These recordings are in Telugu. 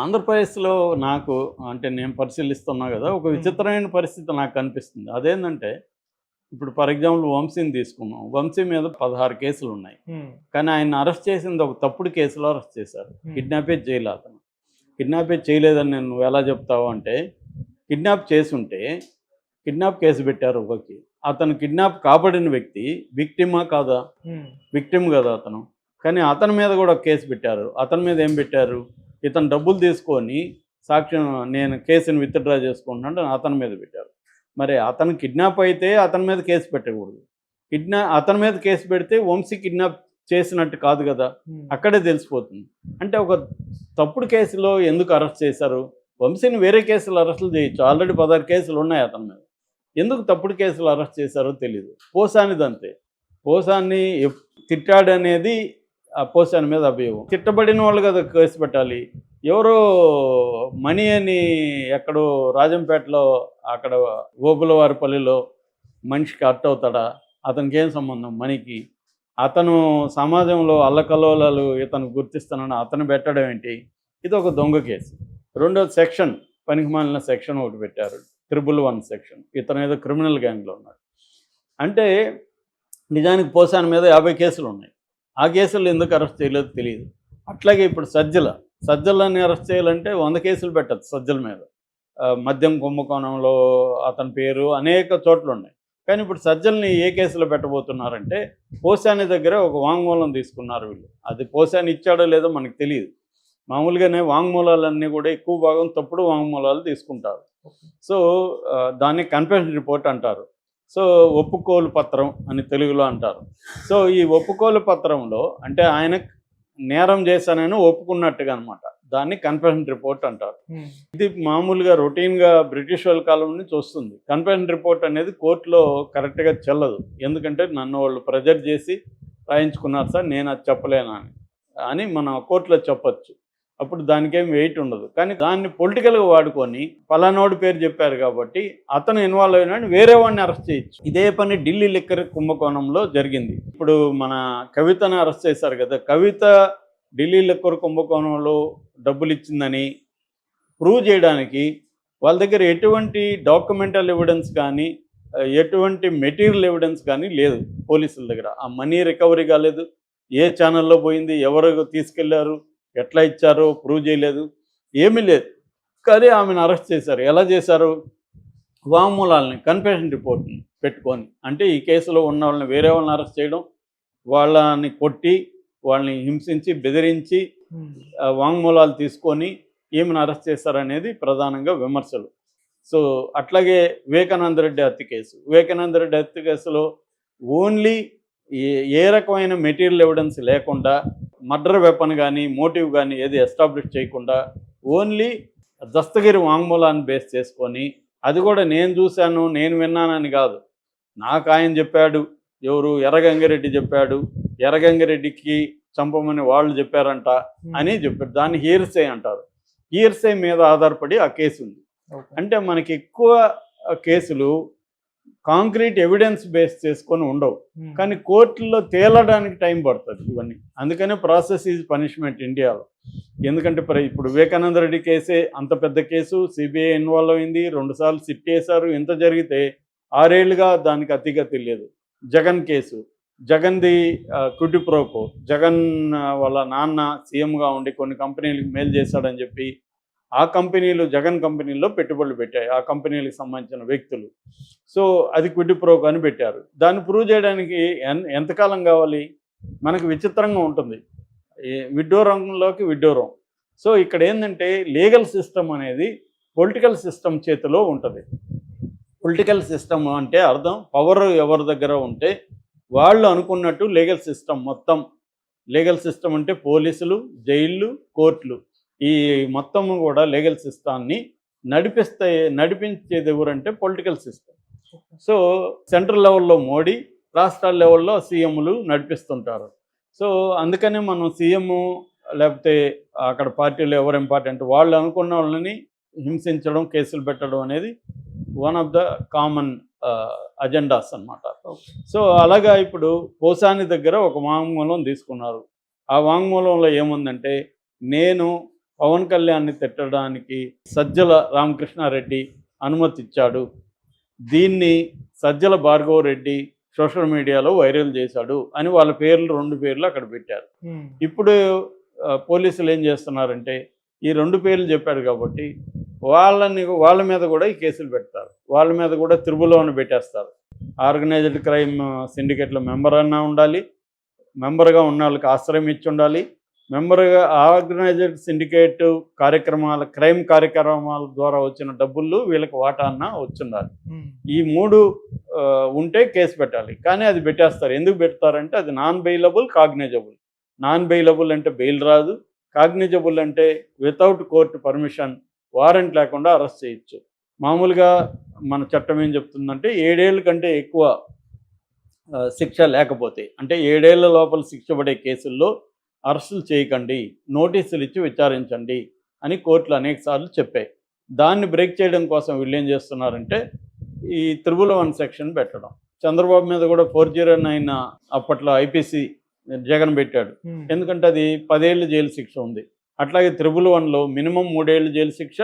ఆంధ్రప్రదేశ్లో నాకు అంటే నేను పరిశీలిస్తున్నా కదా ఒక విచిత్రమైన పరిస్థితి నాకు కనిపిస్తుంది అదేంటంటే ఇప్పుడు ఫర్ ఎగ్జాంపుల్ వంశీని తీసుకున్నాం వంశీ మీద పదహారు కేసులు ఉన్నాయి. కానీ ఆయన అరెస్ట్ చేసింది ఒక తప్పుడు కేసులో అరెస్ట్ చేశారు. కిడ్నాపే చేయలేదు అతను. కిడ్నాపే చేయలేదని నేను నువ్వు ఎలా చెప్తావు అంటే కిడ్నాప్ చేసుంటే కిడ్నాప్ కేసు పెట్టారు ఒకకి అతను కిడ్నాప్ కాబడిన వ్యక్తి విక్టిమా కాదా? విక్టిమ్ కదా అతను. కానీ అతని మీద కూడా కేసు పెట్టారు. అతని మీద ఏం పెట్టారు? ఇతను డబ్బులు తీసుకొని సాక్ష్యం నేను కేసుని విత్డ్రా చేసుకుంటున్నాడు అతని మీద పెట్టారు. మరి అతను కిడ్నాప్ అయితే అతని మీద కేసు పెట్టకూడదు. కిడ్నా అతని మీద కేసు పెడితే వంశీ కిడ్నాప్ చేసినట్టు కాదు కదా? అక్కడే తెలిసిపోతుంది. అంటే ఒక తప్పుడు కేసులో ఎందుకు అరెస్ట్ చేశారు? వంశీని వేరే కేసులు అరెస్టులు చేయొచ్చు. ఆల్రెడీ పదహారు కేసులు ఉన్నాయి అతని మీద. ఎందుకు తప్పుడు కేసులు అరెస్ట్ చేశారో తెలియదు పోసానిది అంతే. పోసాన్ని తిట్టాడనేది పోసాని మీద అభియోగం. తిట్టబడిన వాళ్ళు కదా కేసు పెట్టాలి. ఎవరో మణి అని ఎక్కడో రాజంపేటలో అక్కడ గోపులవారిపల్లిలో మనిషికి అట్ అవుతాడా? అతనికి ఏం సంబంధం మణికి? అతను సమాజంలో అల్లకల్లోలాలు ఇతను గుర్తిస్తానని అతను పెట్టడం ఏంటి? ఇది ఒక దొంగ కేసు. రెండో సెక్షన్ పనికి మాలిన సెక్షన్ ఒకటి పెట్టారు. Triple one section. ఇతను ఏదో క్రిమినల్ గ్యాంగ్లో ఉన్నాడు. అంటే నిజానికి పోసాని మీద యాభై కేసులు ఉన్నాయి. ఆ కేసులు ఎందుకు అరెస్ట్ చేయలేదో తెలియదు. అట్లాగే ఇప్పుడు సజ్జల సజ్జలని అరెస్ట్ చేయాలంటే వంద కేసులు పెట్టచ్చు సజ్జల మీద. మద్యం కుంభకోణంలో అతని పేరు అనేక చోట్ల ఉన్నాయి కానీ ఇప్పుడు సజ్జల్ని ఏ కేసులో పెట్టబోతున్నారంటే పోసాని దగ్గర ఒక వాంగ్మూలం తీసుకున్నారు వీళ్ళు. అది పోసాని ఇచ్చాడో లేదో మనకు తెలియదు. మామూలుగానే వాంగ్మూలాలన్నీ కూడా ఎక్కువ భాగం తప్పుడు వాంగ్మూలాలు తీసుకుంటారు. సో దాన్ని కన్ఫెషన్ రిపోర్ట్ అంటారు. సో ఒప్పుకోలు పత్రం అని తెలుగులో అంటారు. సో ఈ ఒప్పుకోలు పత్రంలో అంటే ఆయన నేరం చేశానని ఒప్పుకున్నట్టుగా అనమాట దాన్ని కన్ఫెషన్ రిపోర్ట్ అంటారు. ఇది మామూలుగా రొటీన్గా బ్రిటిష్ వాళ్ళ కాలం నుంచి వస్తుంది కన్ఫెషన్ రిపోర్ట్ అనేది కోర్టులో కరెక్ట్గా చెల్లదు. ఎందుకంటే నన్ను వాళ్ళు ప్రెజర్ చేసి రాయించుకున్నారు సార్ నేను అది చెప్పలేనా అని. అని మన కోర్టులో చెప్పొచ్చు. అప్పుడు దానికేం వెయిట్ ఉండదు. కానీ దాన్ని పొలిటికల్గా వాడుకొని పలానోడి పేరు చెప్పారు కాబట్టి అతను ఇన్వాల్వ్ అయినాడు వేరే వాడిని అరెస్ట్ చేయొచ్చు. ఇదే పని ఢిల్లీ లిక్కర్ కుంభకోణంలో జరిగింది. ఇప్పుడు మన కవితను అరెస్ట్ చేశారు కదా కవిత ఢిల్లీ లిక్కర్ కుంభకోణంలో డబ్బులు ఇచ్చిందని ప్రూవ్ చేయడానికి వాళ్ళ దగ్గర ఎటువంటి డాక్యుమెంటల్ ఎవిడెన్స్ కానీ ఎటువంటి మెటీరియల్ ఎవిడెన్స్ కానీ లేదు పోలీసుల దగ్గర. ఆ మనీ రికవరీ కాలేదు. ఏ ఛానల్లో పోయింది ఎవరు తీసుకెళ్ళారు ఎట్లా ఇచ్చారో ప్రూవ్ చేయలేదు. ఏమీ లేదు. కానీ ఆమెను అరెస్ట్ చేశారు. ఎలా చేశారు? వాంగ్మూలాలని కన్ఫెషన్ రిపోర్ట్ని పెట్టుకొని. అంటే ఈ కేసులో ఉన్న వాళ్ళని వేరే వాళ్ళని అరెస్ట్ చేయడం వాళ్ళని కొట్టి వాళ్ళని హింసించి బెదిరించి ఆ, వాంగ్మూలాలు తీసుకొని ఏమని అరెస్ట్ చేస్తారనేది ప్రధానంగా విమర్శలు. సో అట్లాగే వివేకానంద రెడ్డి హత్య కేసు. వివేకానంద రెడ్డి హత్య కేసులో ఓన్లీ ఏ ఏ రకమైన మెటీరియల్ ఎవిడెన్స్ లేకుండా మర్డర్ వెపన్ కానీ మోటివ్ కానీ ఏది ఎస్టాబ్లిష్ చేయకుండా ఓన్లీ దస్తగిరి వాంగ్మూలాన్ని బేస్ చేసుకొని అది కూడా నేను చూశాను నేను విన్నానని కాదు. నాకు ఆయన చెప్పాడు ఎవరు ఎర్రగంగిరెడ్డి చెప్పాడు ఎర్రగంగిరెడ్డికి చంపమని వాళ్ళు చెప్పారంట అని చెప్పారు దాన్ని హీర్సే అంటారు. హీర్సే మీద ఆధారపడి ఆ కేసు ఉంది అంటే మనకి ఎక్కువ కేసులు కాంక్రీట్ ఎవిడెన్స్ బేస్ చేసుకొని ఉండవు. కానీ కోర్టుల్లో తేలడానికి టైం పడుతుంది ఇవన్నీ. అందుకనే ప్రాసెస్ ఈజ్ పనిష్మెంట్ ఇండియాలో. ఎందుకంటే ప్ర- ఇప్పుడు వివేకానంద రెడ్డి కేసే అంత పెద్ద కేసు సిబిఐ ఇన్వాల్వ్ అయింది రెండుసార్లు సిట్ చేశారు ఇంత జరిగితే ఆరేళ్ళుగా దానికి అతిగా తెలియదు జగన్ కేసు. జగన్ది కుడి ప్రోకో జగన్ వాళ్ళ నాన్న సీఎంగా ఉండి కొన్ని కంపెనీలకు మేలు చేశాడని చెప్పి ఆ కంపెనీలు జగన్ కంపెనీల్లో పెట్టుబడులు పెట్టాయి. ఆ కంపెనీలకు సంబంధించిన వ్యక్తులు. సో అది క్విడ్ ప్రోకో అని పెట్టారు. దాన్ని ప్రూవ్ చేయడానికి ఎంతకాలం కావాలి? మనకు విచిత్రంగా ఉంటుంది. విడ్డూరంలోకి విడ్డూరం సో ఇక్కడ ఏంటంటే లీగల్ సిస్టమ్ అనేది పొలిటికల్ సిస్టమ్ చేతిలో ఉంటుంది. పొలిటికల్ సిస్టమ్ అంటే అర్థం? పవర్ ఎవరి దగ్గర ఉంటే వాళ్ళు అనుకున్నట్టు లీగల్ సిస్టమ్ మొత్తం. లీగల్ సిస్టమ్ అంటే పోలీసులు జైళ్ళు కోర్టులు. ఈ మొత్తం కూడా లీగల్ సిస్టాన్ని నడిపిస్తే నడిపించేది ఎవరంటే పొలిటికల్ సిస్టమ్ సో సెంట్రల్ లెవెల్లో మోడీ రాష్ట్రాల లెవెల్లో సీఎంలు నడిపిస్తుంటారు. సో అందుకనే మనం సీఎం లేకపోతే అక్కడ పార్టీలు ఎవరు ఇంపార్టెంట్ వాళ్ళు అనుకున్న వాళ్ళని హింసించడం కేసులు పెట్టడం అనేది one of the common agendas అన్నమాట. సో అలాగా ఇప్పుడు పోసాని దగ్గర ఒక వాంగ్మూలం తీసుకున్నారు. ఆ వాంగ్మూలంలో ఏముందంటే నేను పవన్ కళ్యాణ్ని తిట్టడానికి సజ్జల రామకృష్ణారెడ్డి అనుమతి ఇచ్చాడు దీన్ని సజ్జల భార్గవ రెడ్డి సోషల్ మీడియాలో వైరల్ చేశాడు అని వాళ్ళ పేర్లు రెండు పేర్లు అక్కడ పెట్టారు. ఇప్పుడు పోలీసులు ఏం చేస్తున్నారంటే ఈ రెండు పేర్లు చెప్పాడు కాబట్టి వాళ్ళని వాళ్ళ మీద కూడా ఈ కేసులు పెడతారు. వాళ్ళ మీద కూడా త్రిబులోని పెట్టేస్తారు. ఆర్గనైజ్డ్ క్రైమ్ సిండికేట్లో మెంబర్ అన్నా ఉండాలి మెంబర్గా ఉన్న వాళ్ళకి ఆశ్రయం ఇచ్చి ఉండాలి మెంబర్గా ఆర్గనైజ్డ్ సిండికేట్ కార్యక్రమాల క్రైమ్ కార్యక్రమాల ద్వారా వచ్చిన డబ్బులు వీళ్ళకి వాటా అన్న వచ్చుండాలి. ఈ మూడు ఉంటే కేసు పెట్టాలి. కానీ అది పెట్టేస్తారు. ఎందుకు పెడతారంటే అది non bailable cognizable. Non bailable అంటే బెయిల్ రాదు. కాగ్నిజబుల్ అంటే వితౌట్ కోర్టు పర్మిషన్ వారెంట్ లేకుండా అరెస్ట్ చేయొచ్చు. మామూలుగా మన చట్టం ఏం చెప్తుందంటే ఏడేళ్ళ కంటే ఎక్కువ శిక్ష లేకపోతే అంటే ఏడేళ్ళ లోపల శిక్ష పడే కేసుల్లో అరెస్టులు చేయకండి నోటీసులు ఇచ్చి విచారించండి అని కోర్టులు అనేకసార్లు చెప్పాయి. దాన్ని బ్రేక్ చేయడం కోసం వీళ్ళు ఏం చేస్తున్నారంటే ఈ త్రిబుల్ వన్ సెక్షన్ పెట్టడం. చంద్రబాబు మీద కూడా ఫోర్ జీరో నైన్ అప్పట్లో ఐపీసీ జగన్ పెట్టాడు. ఎందుకంటే అది పదేళ్ళు జైలు శిక్ష ఉంది. అట్లాగే త్రిబుల్ వన్లో మినిమం మూడేళ్ళు జైలు శిక్ష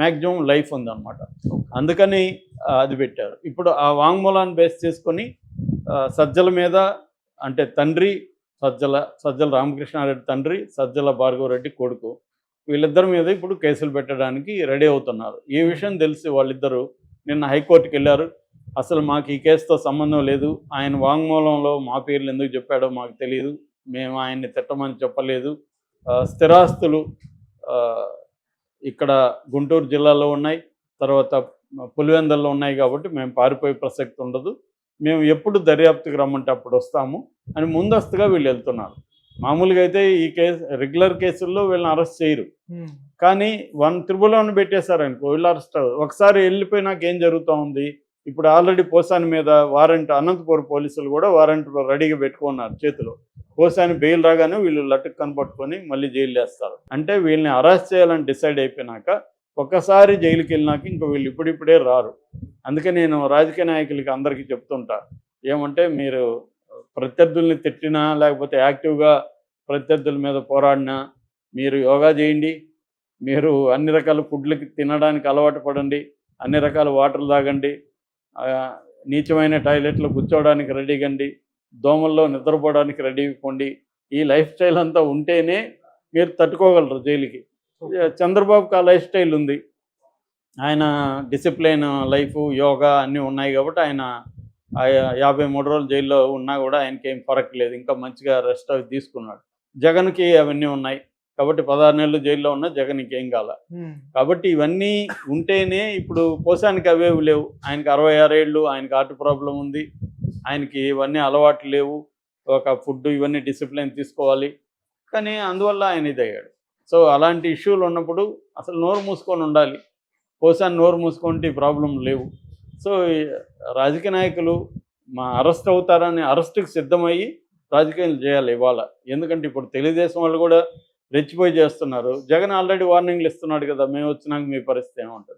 మ్యాక్సిమం లైఫ్ ఉంది అనమాట అందుకని అది పెట్టారు. ఇప్పుడు ఆ వాంగ్మూలాన్ని బేస్ చేసుకొని సజ్జల మీద అంటే తండ్రి సజ్జల సజ్జల రామకృష్ణారెడ్డి తండ్రి సజ్జల భార్గవరెడ్డి కొడుకు. వీళ్ళిద్దరి మీద ఇప్పుడు కేసులు పెట్టడానికి రెడీ అవుతున్నారు. ఈ విషయం తెలిసి వాళ్ళిద్దరూ నిన్న హైకోర్టుకి వెళ్ళారు. అసలు మాకు ఈ కేసుతో సంబంధం లేదు. ఆయన వాంగ్మూలంలో మా పేర్లు ఎందుకు చెప్పాడో మాకు తెలియదు మేము ఆయన్ని తిట్టమని చెప్పలేదు. స్థిరాస్తులు ఇక్కడ గుంటూరు జిల్లాలో ఉన్నాయి. తర్వాత పులివెందల్లో ఉన్నాయి కాబట్టి మేము పారిపోయే ప్రసక్తి ఉండదు. మేము ఎప్పుడు దర్యాప్తుకు రమ్మంటే అప్పుడు వస్తాము. అని ముందస్తుగా వీళ్ళు వెళ్తున్నారు. మామూలుగా అయితే ఈ కేసు రెగ్యులర్ కేసుల్లో వీళ్ళని అరెస్ట్ చేయరు. కానీ వన్ త్రిబులను పెట్టేశారు అనుకో వీళ్ళు అరెస్ట్. ఒకసారి వెళ్ళిపోయినాక ఏం జరుగుతూ ఉంది? ఇప్పుడు ఆల్రెడీ పోసాని మీద వారెంట్ అనంతపురం పోలీసులు కూడా వారెంట్ రెడీగా పెట్టుకున్నారు చేతిలో. పోసాని బెయిల్ రాగానే వీళ్ళు లట్టుకు కనపట్టుకొని మళ్ళీ జైలు వేస్తారు. అంటే వీళ్ళని అరెస్ట్ చేయాలని డిసైడ్ అయిపోయినాక ఒక్కసారి జైలుకి వెళ్ళినాక ఇంక వీళ్ళు ఇప్పుడిప్పుడే రారు. అందుకే నేను రాజకీయ నాయకులకి అందరికీ చెప్తుంటా. ఏమంటే మీరు ప్రత్యర్థుల్ని తిట్టినా లేకపోతే యాక్టివ్గా ప్రత్యర్థుల మీద పోరాడినా మీరు యోగా చేయండి. మీరు అన్ని రకాల ఫుడ్లకి తినడానికి అలవాటు పడండి. అన్ని రకాల వాటర్ తాగండి. నీచమైన టాయిలెట్లో కూర్చోవడానికి రెడీ కండి. దోమల్లో నిద్రపోవడానికి రెడీ పొండి ఈ లైఫ్ స్టైల్ అంతా ఉంటేనే మీరు తట్టుకోగలరు జైలుకి. చంద్రబాబుకి ఆ లైఫ్ స్టైల్ ఉంది. ఆయన డిసిప్లిన్ లైఫ్ యోగా అన్నీ ఉన్నాయి కాబట్టి ఆయన యాభై మూడు రోజులు జైల్లో ఉన్నా కూడా ఆయనకి ఏం ఫరక్ లేదు. ఇంకా మంచిగా రెస్ట్ అవి తీసుకున్నాడు. జగన్కి అవన్నీ ఉన్నాయి. కాబట్టి పదహారు నెలలు జైల్లో ఉన్న జగన్కి ఏం కాల. కాబట్టి ఇవన్నీ ఉంటేనే ఇప్పుడు పోసానికి అవేవి లేవు. ఆయనకి అరవై ఆరేళ్ళు ఆయనకి హార్ట్ ప్రాబ్లం ఉంది. ఆయనకి ఇవన్నీ అలవాట్లు లేవు. ఒక ఫుడ్ ఇవన్నీ డిసిప్లిన్ తీసుకోవాలి. కానీ అందువల్ల ఆయన ఇదయ్యాడు. సో అలాంటి ఇష్యూలు ఉన్నప్పుడు అసలు నోరు మూసుకొని ఉండాలి. పోసాన్ని నోరు మూసుకుంటే ప్రాబ్లం లేవు. సో రాజకీయ నాయకులు మా అరెస్ట్ అవుతారని అరెస్ట్కి సిద్ధమయ్యి రాజకీయాలు చేయాలి ఇవాళ. ఎందుకంటే ఇప్పుడు తెలుగుదేశం వాళ్ళు కూడా రెచ్చిపోయి చేస్తున్నారు. జగన్ ఆల్రెడీ వార్నింగ్లు ఇస్తున్నాడు కదా మేము వచ్చినాక మీ పరిస్థితి ఏమంటుంది?